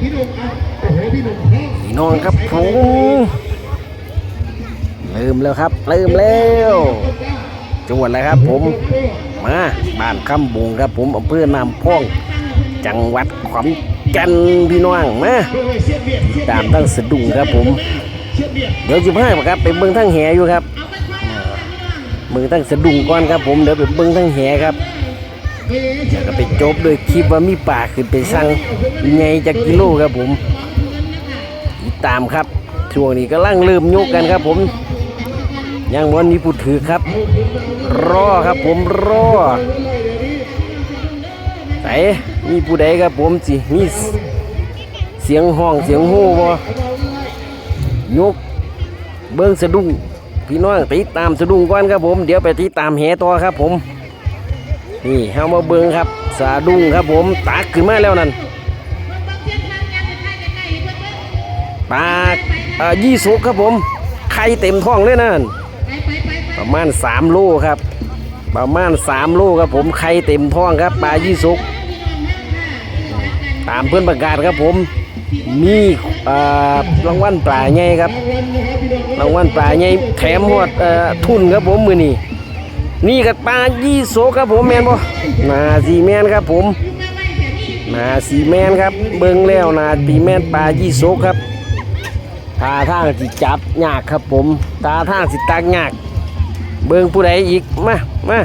พี่น้องครับผมลืมแล้วครับลืมแล้วจังหวัดอะไรครับผมมาบ้านคำบุงครับผมอำเภอนามพอง จังหวัดขอนแก่นพี่น้องมาตามตั้งสะดุ้งครับผม เดี๋ยวจะพาไปครับไปเบิ่งทั้งแหอยู่ครับเบิ่งทั้งสะดุ้งก่อนครับผมเดี๋ยวไปเบิ่งทั้งแหครับ ก็ไปจบด้วยคลิปว่ามีป่าขึ้นไปสั่งไงจากกิโลครับผมติดตามครับ ช่วงนี้ก็ลังเริ่มยกกันครับผมยังวันนี้ผู้ถือครับ รอครับผมรอไหนมีผู้ใดครับผมสิมีเสียงห้องเสียงโห่บ่ยกเบิ้งสะดุ้งพี่น้องติดตามสะดุ้งก่อนครับผม เดี๋ยวไปติดตามแหต่อครับผม นี่เฮามาเบิงครับสะดุ้งครับผมตักขึ้นมาแล้วนั่นปลาเอ่อยี่สุกครับผมไข่เต็มท้องเลยนั่นประมาณ3โลครับ ประมาณ3โลครับผมไข่เต็มท้องครับปลายี่สุก ตามเพื่อนประกาศครับผมมีอ่อรางวัลปลาใหญ่ครับรางวัลปลาใหญ่แถมหมดอ่อทุนครับผมมือนี่ นี่กับปลายี่โซครับผมแมนบ่นาสีแมนครับผมนาสีแมนครับ เบิ้งแล้วนาสีแมนปลายี่โซครับตาทางสิจับยากครับผม ตาทางสิตักยาก เบิ้งผู้ใดอีกมามา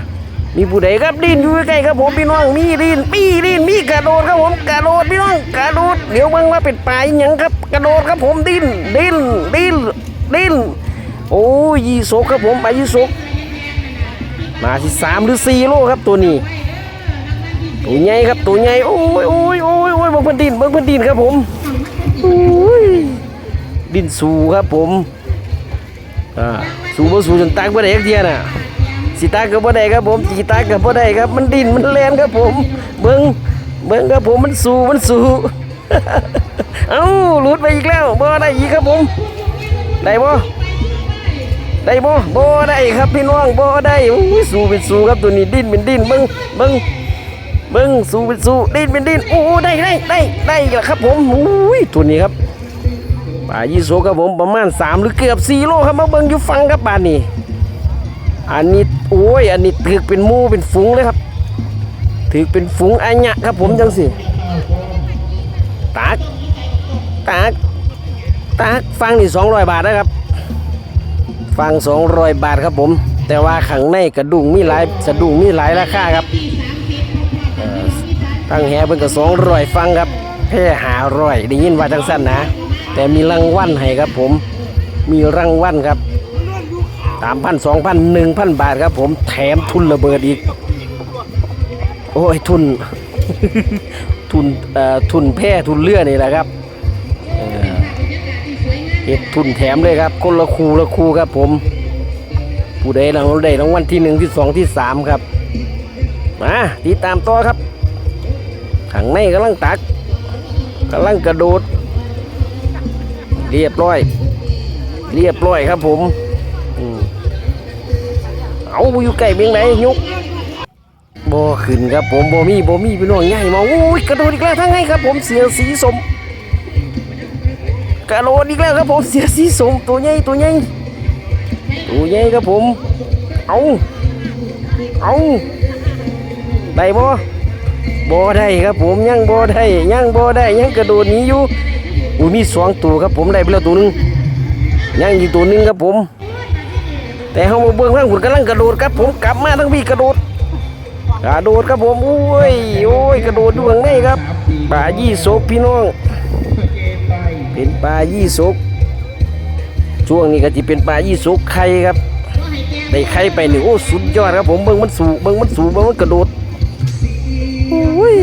มีผู้ใดครับดินอยู่ใกล้ครับผมพี่น้องมีดินมีดินมีกระโดดครับผมกระโดดพี่น้องกระโดดเดี๋ยวเบิ่งว่าเป็นปลาอหยังครับ กระโดดครับผมดินดินดินดินโอ้ยยี่สครับผมปลายี่ส มาที่สามหรือสี่โลครับตัวนี้ ตัวใหญ่ครับตัวใหญ่โอ้ยโอ้ยโอ้ยโอ้ยเบิ่งพื้นดินเบิ่งพื้นดินครับผมโอ้ยดินสูครับผมอ่าสูบ่สูจนตักบ่ได้จักเทียน่ะสิตากับบ่ได้ครับผมสีตากับบ่ได้ครับ มันดินมันแลนครับผม เบิ้งเบิ้งครับผมมันสูมันสูเอ้าหลุดไปอีกแล้วบ่ได้อีกครับผมได้บ่ ได้บ่บ่ได้ครับพี่น้องบ่ได้อุ้ยสู้เป็นสู้ครับตัวนี้ดิ้นเป็นดิ้นเบิ้งเบิ้งเบิ้งสู้เป็นสู้ดิ้นเป็นดิ้นโอ้ได้ได้ได้ได้แล้วครับผมอุ้ยตัวนี้ครับปลายี่โซครับผมประมาณ 3 หรือเกือบ4โลครับมาเบิ้งอยู่ฟังครับบานนี้อันนี้โอ้ยอันนี้ถือเป็นมูเป็นฝูงเลยครับถือเป็นฝูงอัญญะครับผมจังสิตักตักตักฟังนี่สองร้อยบาทนะครับ ฟังสองร้อยบาทครับผม แต่ว่าขังในกระดุงมีหลายสะดุงมีหลายราคาครับตั้งแหเป็นก็สองร้อยฟังครับแค่หาร้อยได้ยินว่าจังสั้นนะ แต่มีรางวัลให้ครับผม มีรางวัลครับสามพันสองพันหนึ่งพันบาทครับผมแถมทุนระเบิดอีก โอ้ยทุน ทุนเอ่อทุนแพร่ทุนเรือนี่แหละครับ เฮ็ดทุนแถมเลยครับ คนละคูละคูครับผม ผู้ใดรางวัลใดรางวัลที่หนึ่งที่สองที่สามครับ มาติดตามต่อครับข้างในกำลังตักกำลังกระโดด เรียบร้อย เรียบร้อยครับผมเอาอยู่ใกล้เบียงไหนยุกบ่ขึ้นครับผมบ่มีบ่มีพี่น้องใหญ่มาโอ้ยกระโดดอีกแล้วทั้งไงครับผมเสียสีสม กระโดดอีกแล้วครับผมเสียสีสมตัวใหญ่ตัวใหญ่ตัวใหญ่ครับผม เอาเอาได้บ่บ่ได้ครับผมยังบ่ได้ยังบ่ได้ยังกระโดดหนี้อยู่อุ้ยมีสองตัวครับผมได้ไปแล้วตัวหนึงยังอีกตัวนึงครับผม แต่เขามาเบื้องข้างหุ่นกำลังกระโดดครับผมกลับมาทั้งพี่กระโดดกระโดดครับผมโอ้ยโอ้ยกระโดดดวงในครับปลายี่สกพี่น้อง เป็นปลายี่สุก ช่วงนี้ก็จะเป็นปลายี่สุกไข่ครับได้ไข่ไปหนึ่งโอ้สุดยอดครับผมเบิ้งมันสูงเบิ้งมันสูงเบิ้งมันกระโดดโอ้ย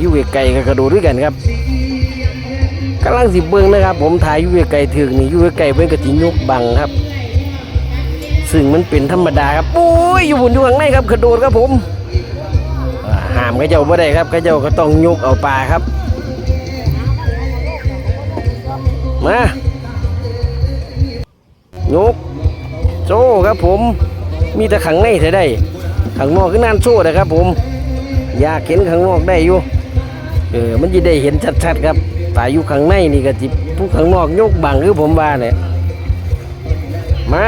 อยู่ไกลก็กระโดดด้วยกันครับกำลังสิเบิ้งนะครับ ผมถ่ายอยู่ไกลถึงนี่อยู่ไกลเบิ้งกระติยกบังครับ ซึ่งมันเป็นธรรมดาครับโอ้ยอยู่บนอยู่ข้างในครับกระโดดครับผมห้ามกระเจ้าไม่ได้ครับกระเจ้าก็ต้องยกเอาปลาครับ มายกโซ่ครับผม มีแต่ขังในเท่ได้ขังนอกก็นานโซ่นะครับผม อยากเห็นขังนอกได้อยู่เออมันจะได้เห็นชัดๆครับตายอยู่ข้างในนี่ก็จิผู้ข้างนอกยกบังคือผมว่าเนี่ยมา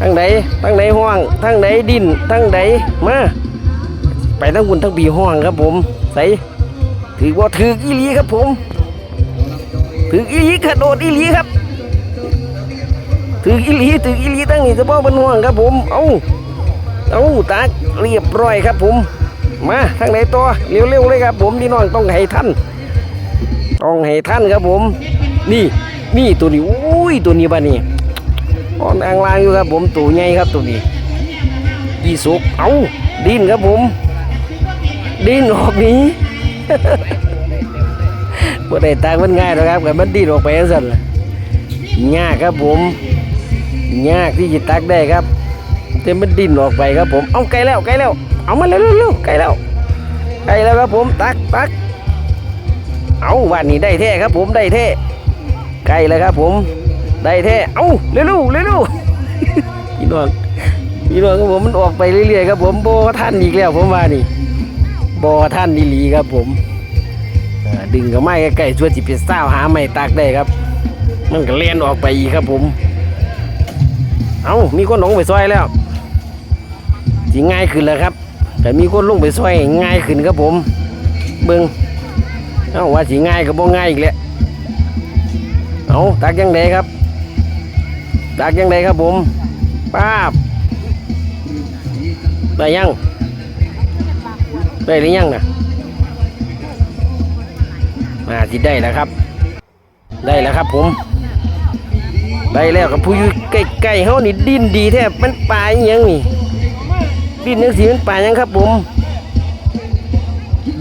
ทั้งไหนทั้งไหนห้องทั้งไหนดินทั้งไหนมาไปทั้งบุญทั้งปีห้องครับผมใส่ถือว่าถืออีลีครับผม ถืออีลีกระโดดอีลีครับถืออีลีถืออีลีตั้งนี่จะบอกบนห่วงครับผม เอาเอาตากเรียบร้อยครับผม มาทางไหนตัวเร็วๆเลยครับ ผมพี่น้องต้องให้ท่านต้องให้ท่านครับผม นี่นี่ตัวนี้อุ้ยตัวนี้บ้านี่อ่อนอ่างลางอยู่ครับ ผมตัวใหญ่ครับตัวนี้ยีสุกเอาดินครับผมดินออกนี้ บ่ได้ตังมันง่ายหรอกครับแต่มันดินออกไปสั่นล่ะยากครับผมยากที่จะตักได้ครับแต่มันดินออกไปครับผม เอาไกลแล้วไกลแล้ว เอามาเร็วเร็วๆไกลแล้วไกลแล้วครับผมตักตักเอาวันนี้ได้แท้ครับ ผมได้แท้ไกลแล้วครับ ผมได้แท้เอาเร็วเร็วเร็วพี่น้องพี่น้องครับผมมันออกไปเรื่อยๆครับผมโบท่านอีกแล้วผมว่านี่บท่านอีหลีครับผม ดึงกับไม้ใกล้ๆช่วยจิเป็นสาวหาไม้ตากได้ครับ มันก็เลียนออกไปอีกครับผม เอามีคนลงไปซอยแล้วสิง่ายขึ้นแล้วครับ แต่มีคนลงไปซอยง่ายขึ้นครับผม เบิ้งเอาว่าสิง่ายก็บ่ง่ายอีกแล้วเอาตักยังไงครับตักยังไงครับผมป้าบได้ยังได้หรือยังนะ มาที่ได้แล้วครับ ได้แล้วครับผม ได้แล้วกับผู้อยู่ใกล้ๆเฮานี่ดิ้นดีแทบมันปลาอหยังนี่ดิ้นยังสีมันปลาหยังครับผม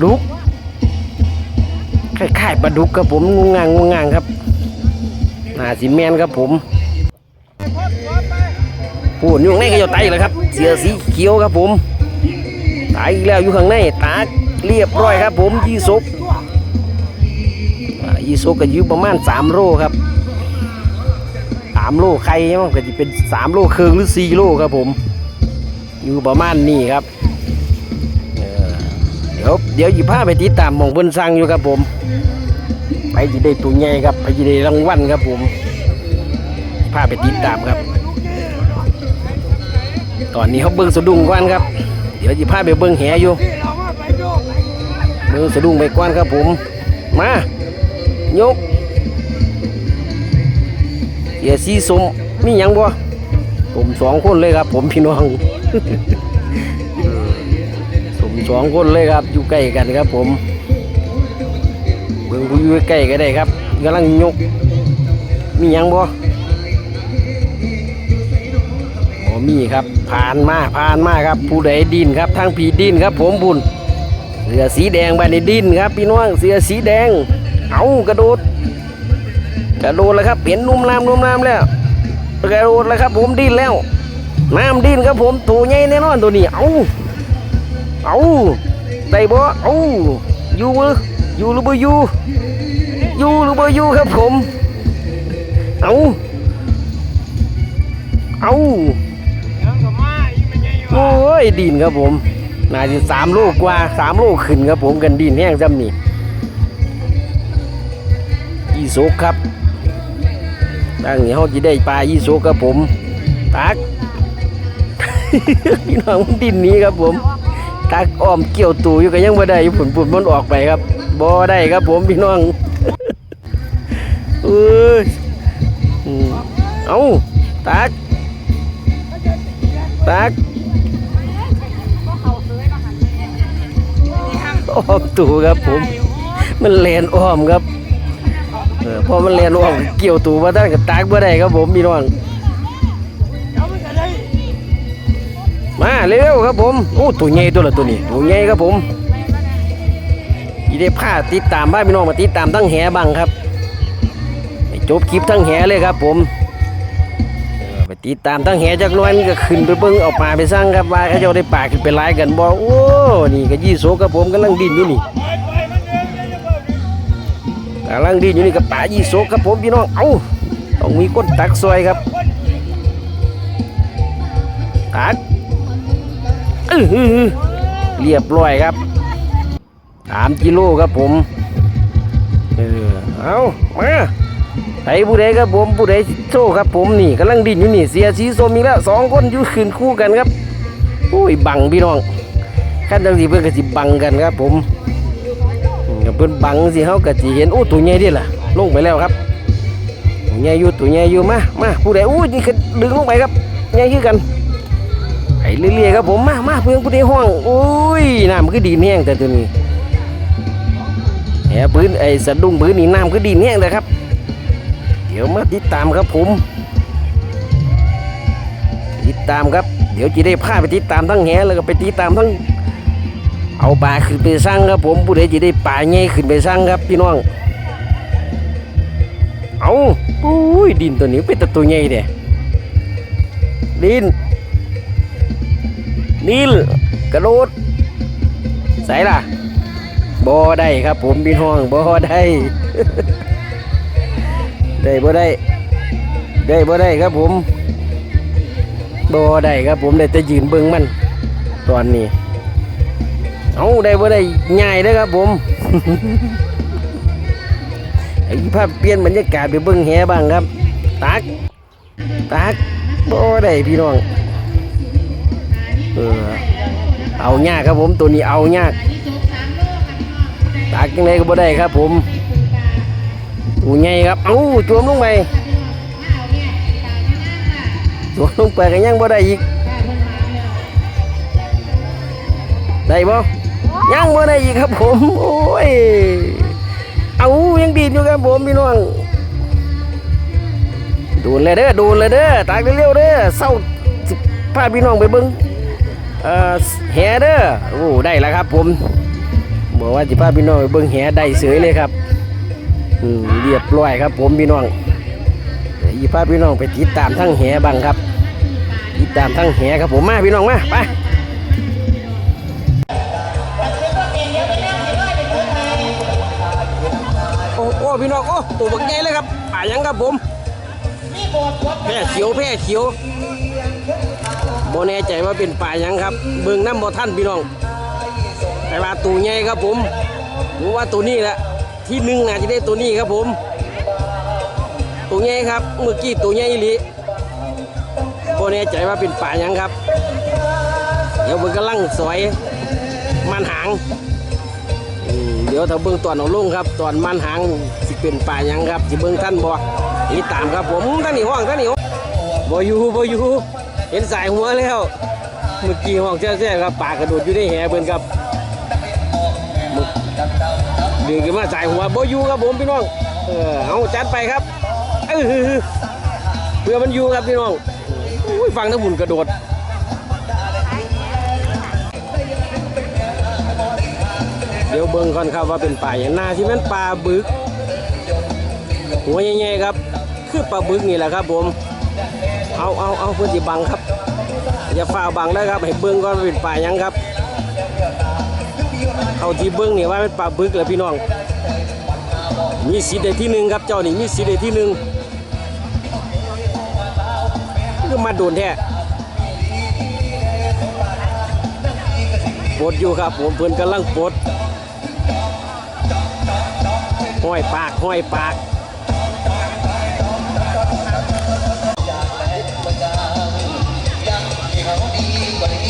ดุกคล้ายๆปลาดุกครับผมงูงางงูงางครับนาสีแมนครับผมพูดอยู่ข้างในก็จะไตแล้วครับ เสือสีเขียวครับผมตายอีกแล้วอยู่ข้างในตาเรียบร้อยครับผมยี่สก อีโซก็ยู่ประมาณ 3 โลครับ 3 โลไข่มันก็จะเป็น 3 โลครึ่งหรือ 4 โลครับผม อยู่ประมาณนี้ครับเดี๋ยวเดี๋ยวหยิบผ้าไปติดตามมองเพิ่นสั่งอยู่ครับผม ไปจะได้ตัวใหญ่ครับ ไปจะได้รางวัลครับผมผ้าไปติดตามครับ ตอนนี้เขาเบิ้งสะดุ้งก่อนครับ เดี๋ยวหยิบผ้าไปเบิ้งแหอยู่เบิ้งสะดุ้งไปก่อนครับผม มา ยกเสียสีสมมีหยังบ่ผมสองคนเลยครับ ผมพี่น้องสมสองคนเลยครับ อยู่ใกล้กันครับ ผมเบิ่งผู้อยู่ใกล้ก็ได้ครับกำลังยก มีหยังบ่บ่มีครับผ่านมาผ่านมาครับ ผู้ใดดินครับทางผีดินครับ ผมบุญเสือสีแดงบ้านในดินครับพี่น้องเสือสีแดง เอากระโดดกระโดดแล้วครับเห็นนุ่มน้ำนุ่มน้ำแล้วกระโดดแล้วครับ ผมดิ้นแล้วน้ำดิ้นครับผมตัวใหญ่แน่นอนตัวนี้เอาเอาได้บ่เอาอยู่บ่อยู่หรือบ่อยู่อยู่หรือบ่อยู่ครับผม เอาเอาโอ้ยดินครับผมน่าจะสามโลกกว่าสามโลขึ้นครับผมกันดินแห้งจำนี่ ยีโซกครับดังนี้เขาจะได้ปลายีโซกครับผมตักพี่น้องมันดินหนี้ครับผมตักอ้อมเกี่ยวตูอยู่ก็ยังบ่ได้อยู่ผลผลมันออกไปครับบ่ได้ครับผมพี่น้องเอ้ยอืมเอาตักตักอ้อมตูครับผม มันแลนอ้อมครับ เออพอมันเรียนออกเกี่ยวตูมาตั้งกับตากบ่ได้ครับผมพี่น้องมาเร็วครับผมโอ้ตัวใหญ่ตัวละตัวนี้ตัวใหญ่ครับผมยีได้ผ้าติดตามบ้านพี่น้องมาติดตามทั้งแหบังครับจบคลิปทั้งแหเลยครับผมไปติดตามทั้งแหจากน้อยนี่ก็ขึ้นไปเบิ้งเอาปลาไปสร้างครับว่าเขาจ้าได้ปลาขึ้นไปไล่กันบ่โอ้นี่ก็ยี่โสครับผมกำลังดิ้นอยู่นี่ กำลังดีอยู่นี่กับป่ายี่โซครับผมพี่น้องเอาต้องมีก้นตักซอยครับตักอื้ออเรียบร้อยครับสามกิโลครับผมเออเอามาไอ้ผู้ใดครับผมผู้ใดโชครับผมนี่กำลังดินอยู่นี่เสียสีส้มอีกแล้วสองคนอยู่ขึ้นคู่กันครับ โอ้ยบังพี่น้องขั้นจังสีเพื่อนก็สิบังกันครับผมอืม เพื่นบังสิเขาก็สิเห็นโอ้ตัวใหญ่ดิล่ะ ลงไปแล้วครับตัวใหญ่อยู่ตัวใหญ่อยู่มามาผู้ใดอู้นี่ก็ดึงลงไปครับใหญ่ขึ้นกันไปเรื่อยๆครับผมมามาเพื่อนผู้ใดห้องอุ้ยน้ำก็ดีแห้งแต่ตัวนี้แหปืนไอ้สะดุ้งปืนนี่น้ำก็ดีแห้งเลยครับ เดี๋ยวมาติดตามครับผม ติดตามครับ เดี๋ยวจะได้พาไปติดตามทั้งแหแล้วก็ไปติดตามทั้ง เอาปลาขึ้นไปสร้างครับผมผู้ใดจะได้ปลาใหญ่ขึ้นไปสร้างครับพี่น้อง เอาอุ้ยดินตัวนี้เป็นตัวใหญ่เด้ดินดินกระโดดใส่ล่ะบ่ได้ครับผมพี่น้องบ่ได้ ได้บ่ได้ ได้บ่ได้ครับผมบ่ได้ครับผมได้แต่ยืนเบิ่งมัน ตอนนี้ เอาได้บ่ได้ง่ายเด้อครับผมไอ้ภาพเปลี่ยนบรรยากาศไปเบิ่งแหบ้างครับ ตัก ตักบ่ได้พี่น้อง เออ เอายากครับผมตัวนี้เอายาก ตักยังไงก็บ่ได้ครับผมตูใหญ่ครับ เอ้าจวมลงไปจวมลงไปก็ยังบ่ได้อีก ได้บ่ ยังบ่ได้อีกครับผม โอ้ย เอายังดีดอยู่ครับผมพี่น้องดูเลยเด้อดูเลยเด้อตักเร็วเด้อเศร้าพาพี่น้องไปเบิ่งเอ่อแหเด้อโอ้ได้แล้วครับผมบอกว่าจิพาพี่น้องไปเบิ่งแหได้เสยเลยครับอืมเรียบร้อยครับผมพี่น้องเดี๋ยวจิพาพี่น้องไปติดตามทั้งแหบังครับติดตามทั้งแหครับผมมาพี่น้องมาไป พี่น้องโอ้ตัวบักใหญ่เลยครับป่ายังครับผมแพร่เขียวแพร่เขียวโบแน่ใจว่าเป็นป่ายังครับ เบิ่งน้ำบ่ท่านพี่น้อง แต่ว่าตัวใหญ่ครับผมผมว่าตัวนี้แหละที่หนึ่งน่าจะได้ตัวนี้ครับผม ตัวใหญ่ครับเมื่อกี้ตัวใหญ่อีหลีโบแน่ใจว่าเป็นป่ายังครับ เดี๋ยวมันกำลังสอยมันหางเดี๋ยวถ้าเบิ่งตอนเอาลงครับ ตอนมันหาง เป็นป่ายังครับสิเบิ่งท่านบ่ติดตามครับผมท่านนี่ห้องท่านนี่บ่อยู่บ่อยู่เห็นสายหัวแล้วเมื่อกี้ห้องแซ่ๆครับปลากระโดดอยู่ในแหเบิ่นครับดึงขึ้นมาใส่หัวโบอยู่ครับผมพี่น้องเออเอาจัดไปครับเออเพื่อมันอยู่ครับพี่น้องฟังน้ำบุญกระโดดเดี๋ยวเบิ่งก่อนครับว่าเป็นป่าอย่างหน้าที่มันปลาบึก หัวใหญ่ๆครับ คือปลาบึกนี่แหละครับผม เอาเอาเอาเพื่อที่บังครับ อย่าฝ่าบังนะครับให้เบิ่งก่อนเป็นป่ายังครับ เอาที่เบิ้งนี่ว่าเป็นปลาบึกแหละพี่น้อง มีสีเดที่หนึ่งครับเจ้านี่มีสีเดที่หนึ่งก็มาโดนแท้ปลดอยู่ครับผมเพื่อนกำลังปลดห้อยปากห้อยปาก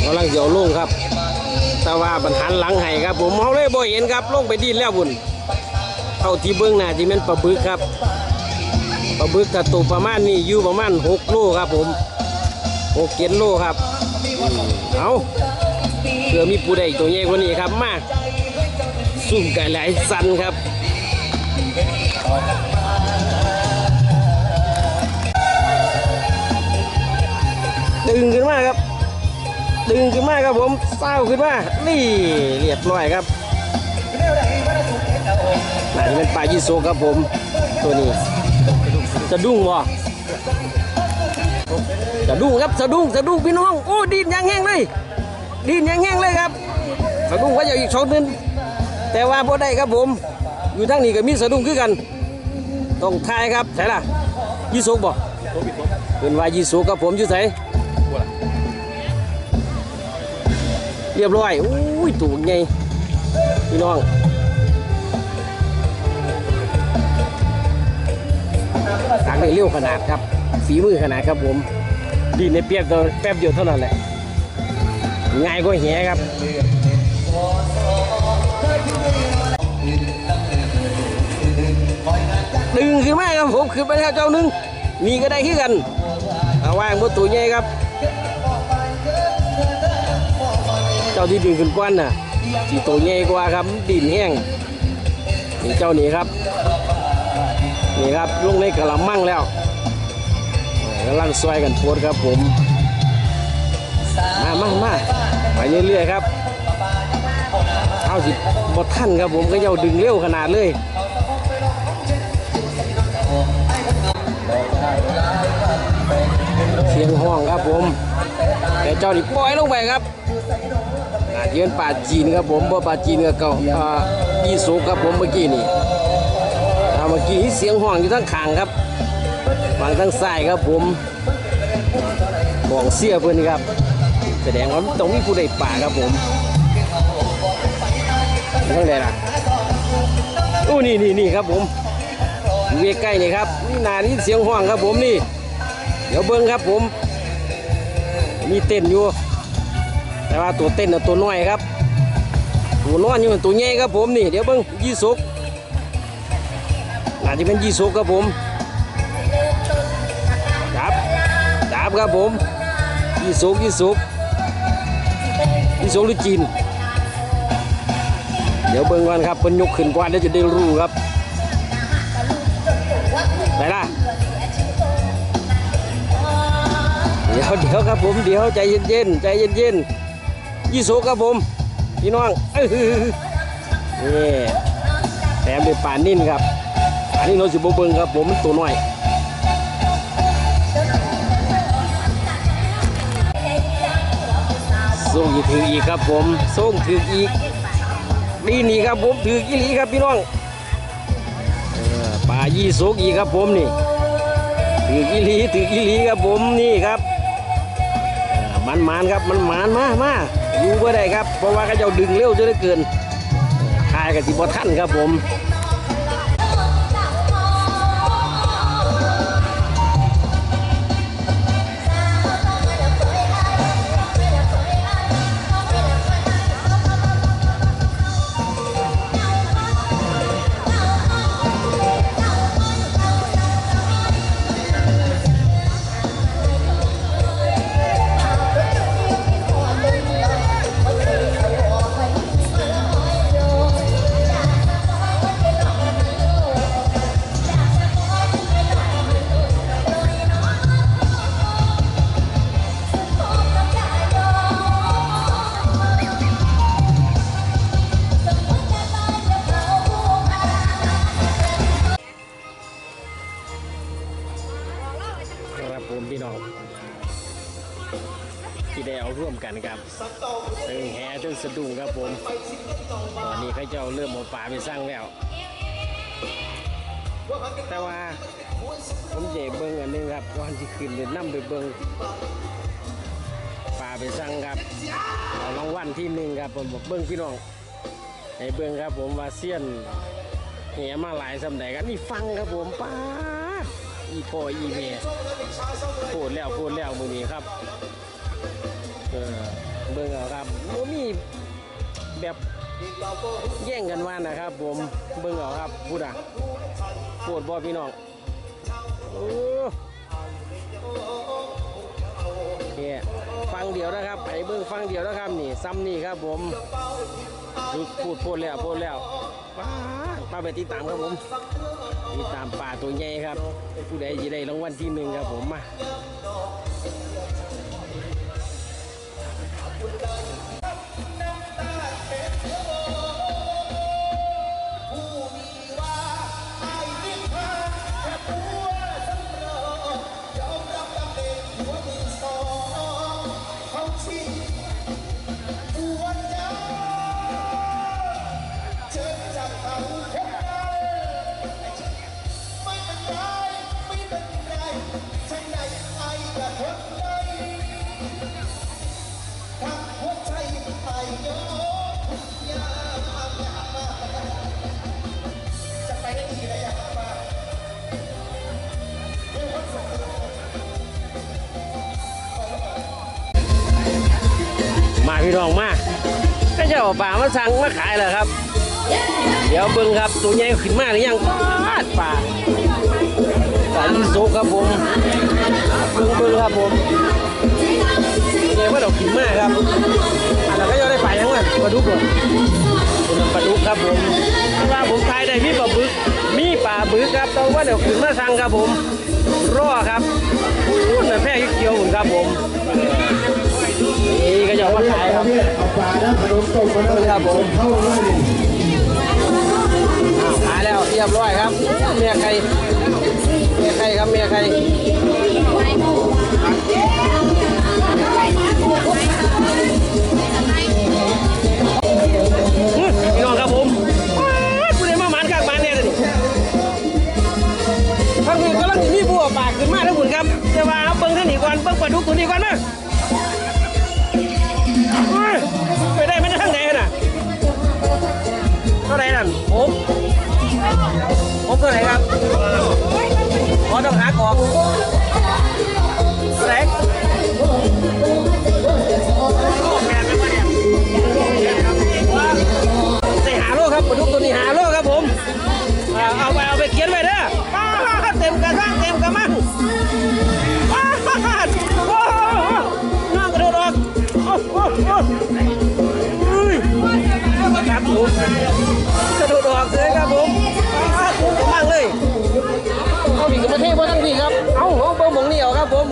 กำลังเดี๋ยวลงครับ แต่ว่าปัญหาหลังให้ครับ ผมเขาเลยบ่เห็นครับลงไปดินแล้วบุญเท่าที่เบื้องหน้าที่แมันปลาบึกครับปลาบึกกระตุประมาณนี้อยู่ประมาณ6โลครับ ผม6เจ็ดโลครับเอาเผื่อมีปูได้ตัวใหญ่กว่านี้ครับมาซุ่มไก่หลายสันครับดึงขึ้นมาครับ ดึงขึ้นมาครับผมเศร้าขึ้นมานี่เรียบร้อยครับน่าจะเป็นปลายีโซครับผม ตัวนี้สะดุ้งวะสะดุ้งครับสะดุ้งสะดุ้งพี่น้องโอ้ดินยางแห้งเลยดินยางแห้งเลยครับสะดุ้งว่าจะอีกสองเดือนแต่ว่าพอได้ครับผม อยู่ทั้งนี้ก็มีสะดุ้งคือกัน ต้องทายครับใช่ล่ะยีโซบ่เป็นว่ายีโซครับผมอยู่ไหน เรียบร้อยอุ้ยตัวใหญ่พี่น้องได้เร็วขนาดครับฝีมือขนาดครับผมดีในเปียบตัวแป๊บเดียวเท่านั้นแหละง่ายกว่าแหครับดึงขึ้นมาครับผมขึ้นไปแล้วเจ้านึงมีก็ได้ขึ้นกันเอาวางบนตัวใหญ่ครับ เจ้าที่ดึงขึ้นก้อนน่ะสีตัวใหญ่กว่าครับดินแห้งนี่เจ้านี่ครับ นี่ครับลงในกระมังแล้วกำลังซอยกันโพดครับผม มามามาไปเรื่อยๆครับเอาสิบดท่านครับผมก็เจ้าดึงเร็วขนาดเลยเสียงห้องครับผมแต่เจ้านี่ปล่อยลงไปครับ เยือนป่าจีนครับผมเพราะป่าจีนกับเก่าอ่ายี่สุครับผมเมื่อกี้นี่เมื่อกี้เสียงห้องอยู่ทั้งขางครับฝั่งทั้งซ้ายครับผมของเสียเพื่อนครับ แสดงว่าต้องมีผู้ใดป่าครับผมทั้งใดล่ะโอ้นี่นี่นี่ครับผมอยู่ใกล้นี่ครับนี่นานี่เสียงห้องครับผมนี่ เดี๋ยวเบิ้งครับผม มีเต้นอยู่ แต่ว่าตัวเต้นน่ะตัวน้อยครับ ตัวนอนอยู่มันตัวใหญ่ครับผมนี่เดี๋ยวเบิ้งยี่สุกน่าจะเป็นยี่สุกครับผมจับจับครับผมยี่สุกยี่สุกยี่สุกหรือจีน เดี๋ยวเบิ้งก่อนครับเป็นยกขึ้นก่อนเดี๋ยวจะได้รู้ครับไปละเดี๋ยวเดี๋ยวครับผมเดี๋ยวใจเย็นๆใจเย็นๆ ยี่โซครับผม พี่น้องเอ้ยนี่แถมด้วยป่านิ่นครับป่านิ่นเราสิบเบิงครับผมมันตัวน้อยส่งอีกถืออีกครับผมส่งถืออีกนี่นี่ครับผมถือกี่หลีครับพี่น้องป่ายี่โซอีกครับผมนี่ถือกิลีถือกิลีครับผมนี่ครับ มันมันครับมันมันมามาอยู่ก็ได้ครับ เพราะว่าเขาเจ้าดึงเร็วจนเหลือเกินทายกับสิบท่านครับผม น้องที่ได้เอาร่วมกันครับเติงแห่เติงสะดุ้งครับผม ตอนนี้เขาเจ้าเริ่มเอาปลาไปสร้างแล้ว แต่ว่าผมเจเบิ้งอันหนึงครับก่อนที่ขึ้นเดินน้ำไปเบิ้งปลาไปสร้างครับเอารางวัลที่หนึ่งครับผมบอกเบิ้งพี่น้องให้เบิ้งครับผมว่าเซียนแห่มาหลายสำแดงกันนี่ฟังครับผมป้าอีพ่ออีเม พูดแล้วพูดแล้วมือนี้ครับเออเบิ้งเอาครับโมมีแบบแย่งกันว่านะครับ ผมเบิ้งเอาครับพูดอะปวดบอพี่น้องโอ้เนี่ยฟังเดียวนะครับไอ้เบิ้งฟังเดียวนะครับนี่ซ้ำนี่ครับผมพูดพูดพูดแล้วพูดแล้วป้าป้าไปติดตามครับผม ติดตามป่าตัวใหญ่ครับ ผู้ใดจะได้รางวัลที่หนึ่งครับผมมา พี่น้องมาก็จะเอาป่ามาสั่งมาขายเหรอครับ เดี๋ยวเบิ่งครับตัวใหญ่ขึ้นมาหรือยังปาดป่าป่าลิโซครับผมเบิ่งเบิ่งครับผมเดี๋ยวว่าเรากินมากครับอันนั้นก็ยังได้ป่ายังไงปลาดุกเหรอเป็นปลาดุกครับผมว่าผมทายได้มีปลาบึก มีปลาบึกครับแต่ว่าเดี๋ยวขึ้นมาสั่งครับผมรอครับอู้นั่นแพร่เขียวๆหุ่นครับผม นี่ก็จะเอามาขายครับเอาปลานะขนมต้มมันต้องครับผมเข้าเลยนี่อ้าวหาแล้วเรียบร้อยครับเมียใครเมียใครครับเมียใคร อต้องหากอกเท่าไหร่ใส่หาโลครับปลาดุกตัวนี้หาโลครับผม เอาไปเอาไปเขียนไว้เด้อเต็มกระซังเต็มกระมังป้าดโอ้โหน้องกระโดดออกโอ้โหโอ้โหอุ้ยครับผม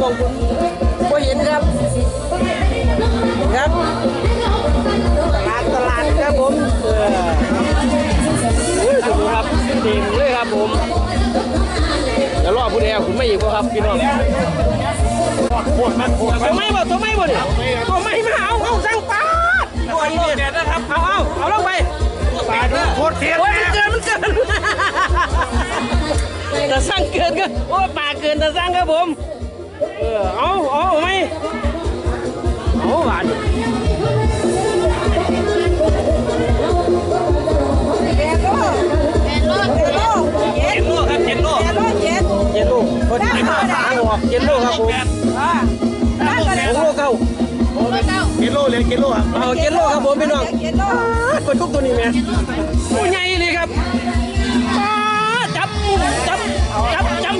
มองผมบ่เห็นครับครับตลาดตลาดครับผมเอออุ้ยดูครับเต็มเลยครับผมเดี๋ยวรอผู้ใดเอาคุณไม่อีกบ่ครับพี่น้องปวดมันปวดตัวไม่บ่ตัวไม่บ่เนี่ยตัวไม่มาเอาเอาสั่งปลาดตัวอีเนี่ยนะครับเอาเอาเอาลงไปปลาดูโคตรเทียนมันเกินมันเกินแต่สร้างเกินก็โอ้ปลาเกินแต่สร้างครับผม เออเอาเอาเอาไหมเอาหวานแปดโลแปดโลแปดโลเจ็เจ็ดดโลครับเจ็ดโลแปดโลเจ็ดเจ็ดโลคนที่มาหางออกเจ็ดโลครับผมอ่าได้ก็ได้หกโลเก้าเก้ากิโลเลยกิโลครับเอาเจ็ดโลครับผมพี่น้องเจ็ดโลปลาทุกตัวนี้แม่ตัวใหญ่เลยครับป๊าดจับจับจับจับ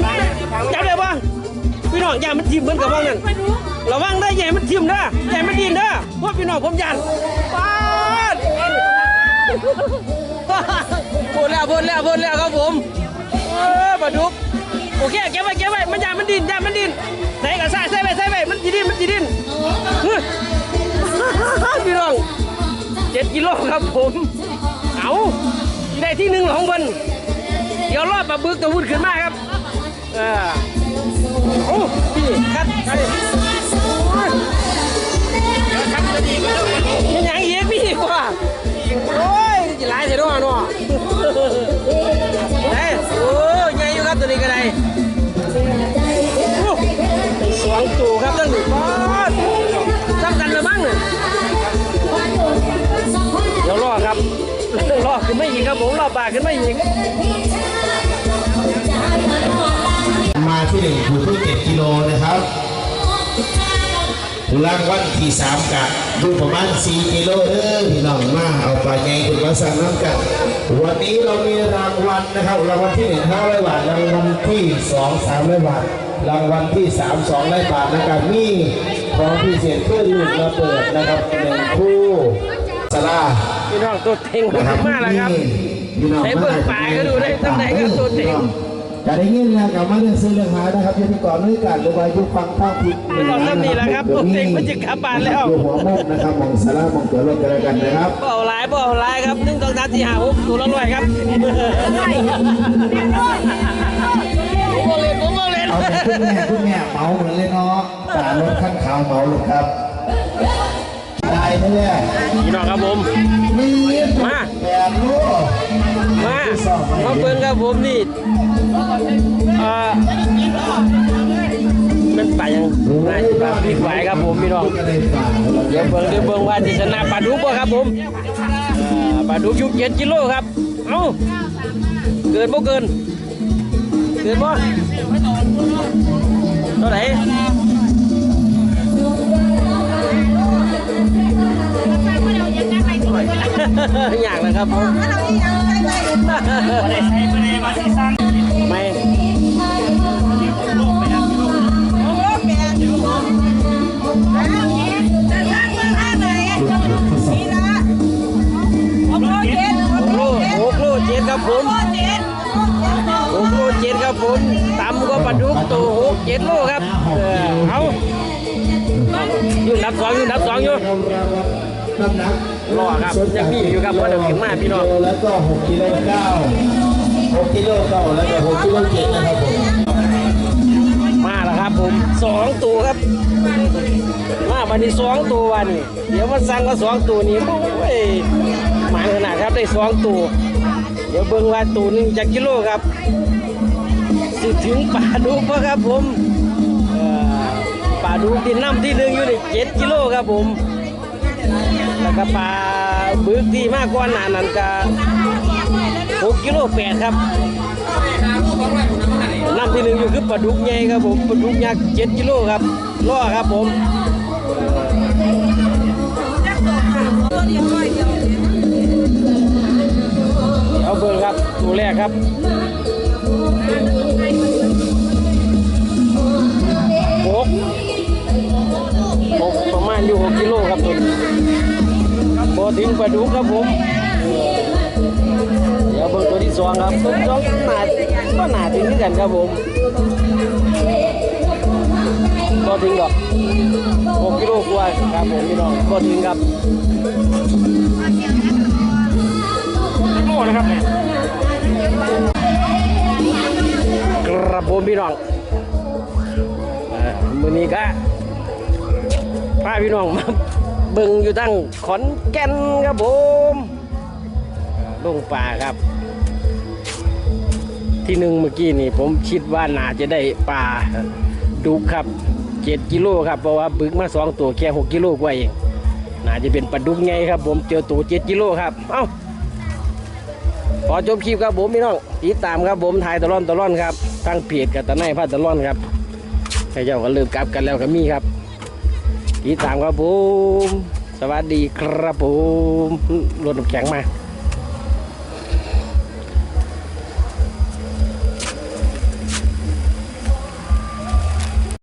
จับเลยปะพี่น้ องอย่ามันทิ่มเหมือนกับว่างั้นระวังได้ออย่ามันทิ่มนะอย่าให้มันดินนะเพราะพี่น้องผมยันป๊าดพูดแล้วพูดแล้วพูดแล้วครับผมเออปลาดุกโอเคเก็บไว้เก็บไว้มันอย่ามันดินอย่ามันดินใส่กระซ่าใส่ไว้ใส่ไว้มันจีดินมันจีดินพี่น้องเจ็ดกิโลครับผม เอาได้ที่หนึ่งของเพิ่นเดี๋ยวรอบปลาบึกตัววุ่นขึ้นมาครับเออ โอ้พี่คัดไปโอ้ยมันยังอีกพี่กว่าโอ้ยจะหลายเสียด้วยเนาะเฮ้ยโอ้ยใหญ่อยู่ครับตัวนี้ก็ได้โอ้สองตัวครับตั้งหนึ่งป้อนซ้ำกันเลยมั้งเนี่ยเดี๋ยวรอครับรอขึ้นไม่อีกครับผมรอปากขึ้นไม่อีก หนึ่งถูกที่เจ็ดกิโลนะครับรางวัลที่สามกะดูประมาณสี่กิโลเด้อพี่น้องมาเอาปลาใหญ่คุณมาสั่งน้ำกันวันนี้เรามีรางวัลนะครับรางวัลที่หนึ่งห้าร้อยบาทรางวัลที่สองสามร้อยบาทรางวัลที่สามสองร้อยบาทนะครับมีของพิเศษเพื่อลูกมาเปิดนะครับหนึ่งคู่สลาพี่น้องตัวเต็งนะครับมากแล้วครับพี่น้องใช้เบิ่งปลายก็ดูได้ตั้งไหนก็ตัวเต็ง จะได้ยินนะกับมาเรื่องซื้อเรื่องหานะครับยังมีก่อนด้วยกันหรือว่ายุคฟังข้าวผิดพี่น้องท่านนี่แหละครับตัวเต็งมันจะกลับบ้านแล้วอยู่หัวมุกนะครับมองสาระมองตัวรถกันแล้วกันนะครับบ่เอาหลายบ่เอาหลายครับหนึ่งสองสามสี่ห้าหกตัวละร้อยครับผมบ่เล่นผมบ่เล่นเอาแต่คุณแม่คุณแม่เหมาเหมือนเลยเนาะตารถขั้นขาวเหมาเลยครับได้ไหมเนี่ยพี่น้องครับผมมีมาแปดลูก มามาเบิ่งครับผมนี่เอ่อมันไปยังน่าจะปลาพริกไหวครับผมพี่น้องเดี๋ยวเบิ่งเดี๋ยวเบิ่งว่าจะชนะปลาดุกบ่ครับผมปลาดุกยุคเจ็ดกิโลครับเอ้าเกินบ่เกินเดือนบ่เท่าไหร่ อย่างนะครับผมไม่ครับผมหกโลเจ็ดครับผมต่ำก็ปลาดุกตัวหกเจ็ดโลครับเอาอยู่นับสองอยู่นับสองอยู่ รอครับยังมีอยู่ครับเพราะเดี๋ยวขึ้นมาพี่น้องแล้วก็หกกิโลเก้าหกกิโลเก้าแล้วก็หกกิโลเจ็ดนะครับผมมาแล้วครับผมสองตัวครับ มาวันนี้สองตัววันนี้เดี๋ยวมันสั่งก็สองตัวนี้โอ้ยหมายขนาดครับได้สองตัวเดี๋ยวเบิ่งว่าตัวหนึงจากกิโลครับสิถึงปลาดุกปะครับผมเอ่อปลาดุกที่น้ำที่หนึ่งอยู่นี่เจ็ดกิโลครับผม แล้วก็ปลาบึกที่มากกว่านั้นนั่นก็หกกิโลแปดครับน้ำที่หนึ่งอยู่คือปลาดุกใหญ่ครับผมปลาดุกยักษ์เจ็ดกิโลครับล่อครับผมเอาเบอร์ครับตัวแรกครับ กประมาณอยู่หกกิโลครับตัวนี้พอถึงปลาดุกครับผม เดี๋ยวเบอร์ตัวที่สองครับตัวที่สองหนาก็หนาถึงที่กันครับผมก็ถึงดอกหกกิโลกว่าครับผมพี่น้องก็ถึงครับโอ้นะครับเนี่ยกระผมพี่น้องเอ่อมือนี้ก็ พาพี่น้องมาเบิ่งอยู่ตั้งขอนแก่นครับผมลงป่าครับ ที่หนึ่งเมื่อกี้นี่ผมคิดว่าน่าจะได้ปลาดุกครับเจ็ดกิโลครับเพราะว่าบึกมาสองตัวแค่หกกิโลกว่าเองน่าจะเป็นปลาดุกไงครับ ผมเจอตัวเจ็ดกิโลครับ เอ้าขอจบคลิปครับผมพี่น้องติดตามครับผมถ่ายตลอดตลอดครับทางเพจกับตะไนพาตลอดครับให้เจ้าก็เริ่มกลับกันแล้วก็มีครับ ติดตามครับผม สวัสดีครับผมรถน้ำแข็งมา